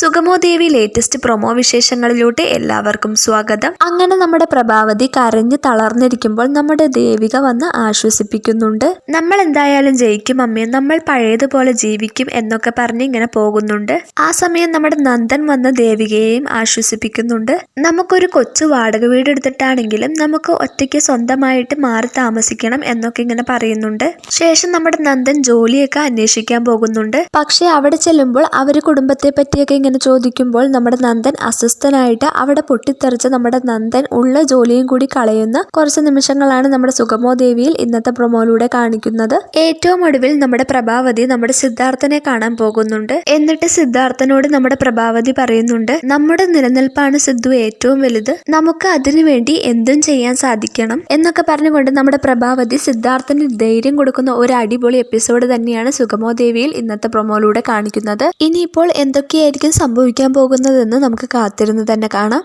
സുഗമോ ദേവി latest promo വിശേഷങ്ങളിലൂടെ എല്ലാവർക്കും സ്വാഗതം. അങ്ങനെ നമ്മുടെ പ്രഭാവതി കരഞ്ഞു തളർന്നിരിക്കുമ്പോൾ നമ്മുടെ ദേവിക വന്ന് ആശ്വസിപ്പിക്കുന്നുണ്ട്. നമ്മൾ എന്തായാലും ജയിക്കും അമ്മയും നമ്മൾ പഴയതുപോലെ ജീവിക്കും എന്നൊക്കെ പറഞ്ഞ് ഇങ്ങനെ പോകുന്നുണ്ട്. ആ സമയം നമ്മുടെ നന്ദൻ വന്ന് ദേവികയെയും ആശ്വസിപ്പിക്കുന്നുണ്ട്. നമുക്കൊരു കൊച്ചു വാടക വീട് എടുത്തിട്ടാണെങ്കിലും നമുക്ക് ഒറ്റയ്ക്ക് സ്വന്തമായിട്ട് മാറി താമസിക്കണം എന്നൊക്കെ ഇങ്ങനെ പറയുന്നുണ്ട്. ശേഷം നമ്മുടെ നന്ദൻ ജോലിയൊക്കെ അന്വേഷിക്കാൻ പോകുന്നുണ്ട്. പക്ഷെ അവിടെ ചെല്ലുമ്പോൾ അവർ കുടുംബത്തെ പറ്റിയൊക്കെ ഇങ്ങനെ ചോദിക്കുമ്പോൾ നമ്മുടെ നന്ദൻ അസ്വസ്ഥനായിട്ട് അവിടെ പൊട്ടിത്തെറിച്ച് നമ്മുടെ നന്ദൻ ഉള്ള ജോലിയും കൂടി കളയുന്ന കുറച്ച് നിമിഷങ്ങളാണ് നമ്മുടെ സുഗമോ ദേവിയിൽ ഇന്നത്തെ പ്രൊമോയിലൂടെ കാണിക്കുന്നത്. ഏറ്റവും ഒടുവിൽ നമ്മുടെ പ്രഭാവതി നമ്മുടെ സിദ്ധാർത്ഥനെ കാണാൻ പോകുന്നുണ്ട്. എന്നിട്ട് സിദ്ധാർത്ഥനോട് നമ്മുടെ പ്രഭാവതി പറയുന്നുണ്ട് നമ്മുടെ നിലനിൽപ്പാണ് സിദ്ധു ഏറ്റവും വലുത്. നമുക്ക് അതിനു വേണ്ടി എന്തും ചെയ്യാൻ സാധിക്കണം. എന്നൊക്കെ പറഞ്ഞുകൊണ്ട് നമ്മുടെ പ്രഭാവതി സിദ്ധാർത്ഥന് ധൈര്യം കൊടുക്കുന്ന ഒരു അടിപൊളി എപ്പിസോഡ് തന്നെയാണ് സുഗമോ ദേവിയിൽ ഇന്നത്തെ പ്രൊമോയിലൂടെ കാണിക്കുന്നത്. ഇനിയിപ്പോൾ എന്തൊക്കെയായിരിക്കും സംഭവിക്കാൻ പോകുന്നതെന്ന് നമുക്ക് കാത്തിരുന്ന് തന്നെ കാണാം.